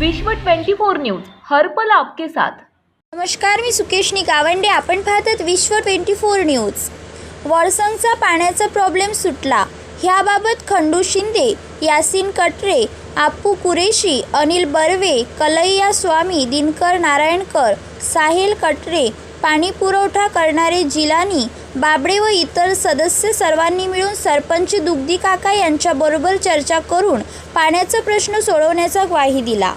विश्व 24 न्यूज हर्पल आपके साथ. नमस्कार मी सुकेशनी गावंडे आपण पाहतात विश्व ट्वेंटी फोर न्यूज. वॉर्संगचा पाण्याचा प्रॉब्लेम सुटला. ह्याबाबत खंडू शिंदे यासिन कटरे आप्पू कुरेशी अनिल बर्वे कलैया स्वामी दिनकर नारायणकर साहिल कटरे पाणी पुरवठा करणारे जिलानी बाबडे व इतर सदस्य सर्वांनी मिळून सरपंच दुग्धी काका यांच्याबरोबर चर्चा करून पाण्याचा प्रश्न सोडवण्याचा ग्वाही दिला.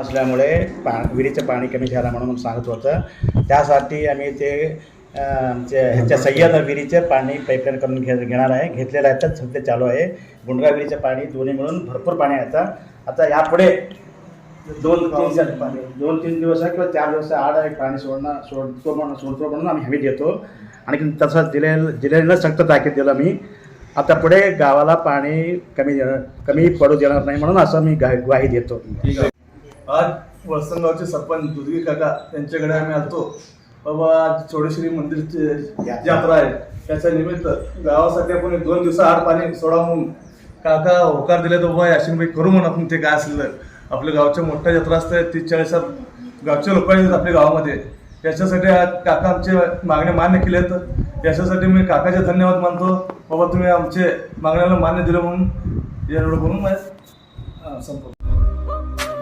असल्यामुळे पा विहिरीचं पाणी कमी झालं म्हणून सांगत होतं. त्यासाठी आम्ही ते ह्याच्या सह्याद्री विहिरीचे पाणी पाईपलाईन करून घे घेणार आहे. घेतलेलं आहे तर सध्या चालू आहे. गुंडगा विहिरीचं पाणी दोन्ही मिळून भरपूर पाणी आहे आता. आता यापुढे दोन तीन पाणी दोन तीन दिवस आहे किंवा चार दिवस आड आहे पाणी सोडणं सोडतो म्हणून सोडतो म्हणून आम्ही हमी देतो आणि तसं जिल्ह्याला जिल्ह्याला सक्त ताकीद दिलं मी. आता पुढे गावाला पाणी कमी कमी पडू देणार नाही म्हणून असं मी गा ग्वाही देतो. आज वळसंगावचे सरपंच दुधगी काका यांच्याकडे आम्ही आलतो. बाबा आज चोडेश्वरी मंदिरची यात्रा आहे. त्याच्या निमित्त गावासाठी आपण एक दोन दिवसा आड पाणी सोडा म्हणून काका होकार दिले तर बाबा याशिनबाई करू म्हणून आपण ते काय असलेलं. आपल्या गावच्या मोठ्या जत्रा असतात तीस चाळीस गावच्या लोकांनी आपल्या गावामध्ये. याच्यासाठी आज काका आमचे मागण्या मान्य केले आहेत याच्यासाठी मी काकाचे धन्यवाद मानतो. बाबा तुम्ही आमचे मागण्याला मान्य दिलं म्हणून. एवढं बोलून माझं